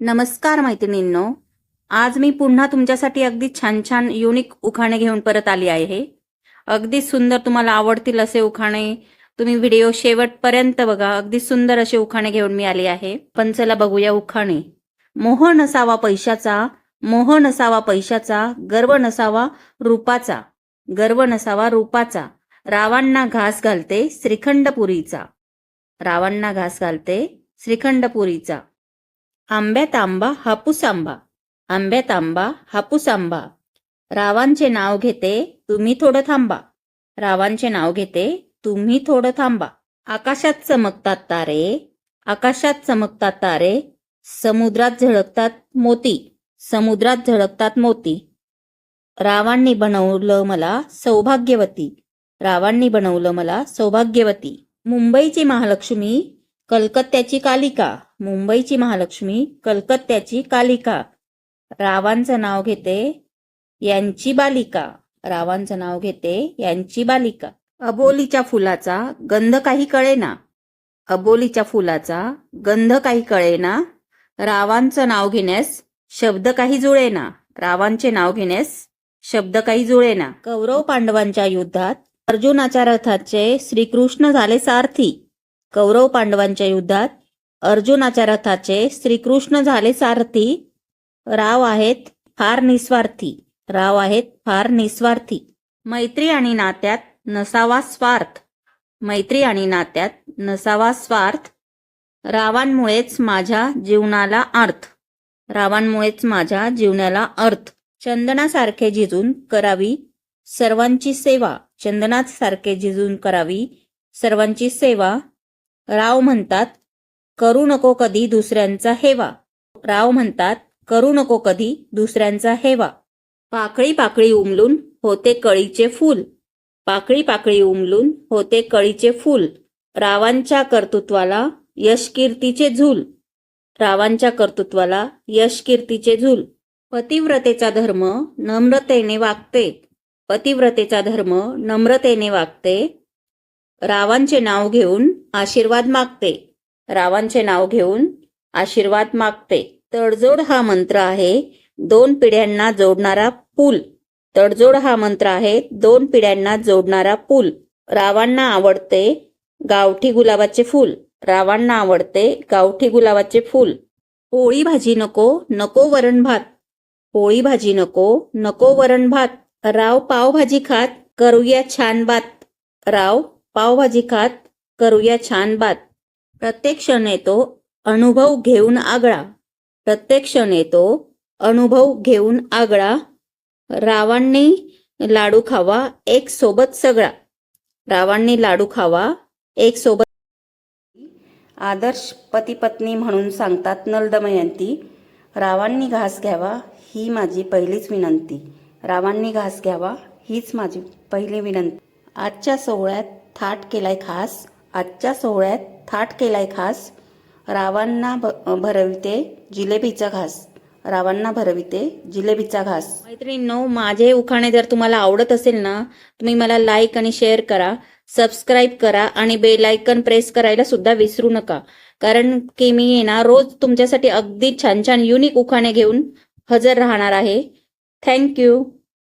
नमस्कार मैत्रिणींनो. आज मी पुन्हा तुमच्यासाठी अगदी छान छान युनिक उखाणे घेऊन परत आली आहे. अगदी सुंदर तुम्हाला आवडतील असे उखाणे तुम्ही व्हिडिओ शेवटपर्यंत बघा. अगदी सुंदर असे उखाणे घेऊन मी आली आहे. पण चला बघूया उखाणे. मोह नसावा पैशाचा मोह नसावा पैशाचा गर्व नसावा रूपाचा. गर्व नसावा रूपाचा. रावांना घास घालते श्रीखंडपुरीचा. रावांना घास घालते श्रीखंडपुरीचा. आंब्यात आंबा हापूस आंबा. आंब्यात आंबा हापूस आंबा. रावांचे नाव घेते तुम्ही थोडं थांबा. रावांचे नाव घेते तुम्ही थोडं थांबा. आकाशात चमकतात तारे आकाशात चमकतात तारे. समुद्रात झळकतात मोती समुद्रात झळकतात मोती. रावांनी बनवलं मला सौभाग्यवती. रावांनी बनवलं मला सौभाग्यवती. मुंबईची महालक्ष्मी कलकत्त्याची कालिका मुंबईची महालक्ष्मी कलकत्त्याची कालिका. रावांचं नाव घेते यांची बालिका. रावांचं नाव घेते यांची बालिका. अबोलीच्या फुलाचा गंध काही कळेना. अबोलीच्या फुलाचा गंध काही कळेना. रावांचं नाव घेण्यास शब्द काही जुळेना. रावांचे नाव घेण्यास शब्द काही जुळेना. कौरव पांडवांच्या युद्धात अर्जुनाच्या रथाचे श्रीकृष्ण झाले सारथी. कौरव पांडवांच्या युद्धात अर्जुनाच्या रथाचे श्रीकृष्ण झाले सारथी. राव आहेत फार निस्वार्थी. राव आहेत फार निस्वार्थी. मैत्री आणि नात्यात नसावा स्वार्थ. मैत्री आणि नात्यात नसावा स्वार्थ. रावांमुळेच माझ्या जीवनाला अर्थ. रावांमुळेच माझ्या जीवनाला अर्थ. चंदनासारखे झिजून करावी सर्वांची सेवा. चंदनासारखे झिजून करावी सर्वांची सेवा. राव म्हणतात करू नको कधी दुसऱ्यांचा हेवा. राव म्हणतात करू नको कधी दुसऱ्यांचा हेवा. पाकळी पाकळी उमलून होते कळीचे फूल. पाकळी पाकळी उमलून होते कळीचे फूल. रावांच्या कर्तृत्वाला यश कीर्तीचे झूल. रावांच्या कर्तृत्वाला यश कीर्तीचे झूल. पतिव्रतेचा धर्म नम्रतेने वागते. पतिव्रतेचा धर्म नम्रतेने वागते. रावांचे नाव घेऊन आशीर्वाद मागते. रावांचे नाव घेऊन आशीर्वाद मागते. तडजोड हा मंत्र आहे दोन पिढ्यांना जोडणारा पूल. तडजोड हा मंत्र आहे दोन पिढ्यांना जोडणारा पूल. रावांना आवडते गावठी गुलाबाचे फूल. रावांना आवडते गावठी गुलाबाचे फूल. पोळी भाजी नको नको वरण भात. पोळी भाजी नको नको वरण भात. राव पावभाजी खात करूया छान बात. राव पावभाजी खात करूया छान बात. प्रत्येक क्षण येतो अनुभव घेऊन आगळा. प्रत्येक क्षण येतो अनुभव घेऊन आगळा. रावांनी लाडू खावा एक सोबत सगळा. रावांनी लाडू खावा एक सोबत आदर्श पती पत्नी म्हणून सांगतात नलदमयंती रावांनी घास घ्यावा ही माझी पहिलीच विनंती. रावांनी घास घ्यावा हीच माझी पहिली विनंती. आजच्या सोहळ्यात थाट केलाय खास. आजच्या सोहळ्यात थाट केलाय खास. रावांना भ भरविते जिलेबीचा घास. रावांना भरविते जिलेबीचा घास. मैत्रिणींनो माझे उखाणे जर तुम्हाला आवडत असेल ना तुम्ही मला लाईक आणि शेअर करा सबस्क्राईब करा आणि बेल आयकन प्रेस करायला सुद्धा विसरू नका. कारण की मी आहे ना रोज तुमच्यासाठी अगदी छान छान युनिक उखाणे घेऊन हजर राहणार आहे. थँक्यू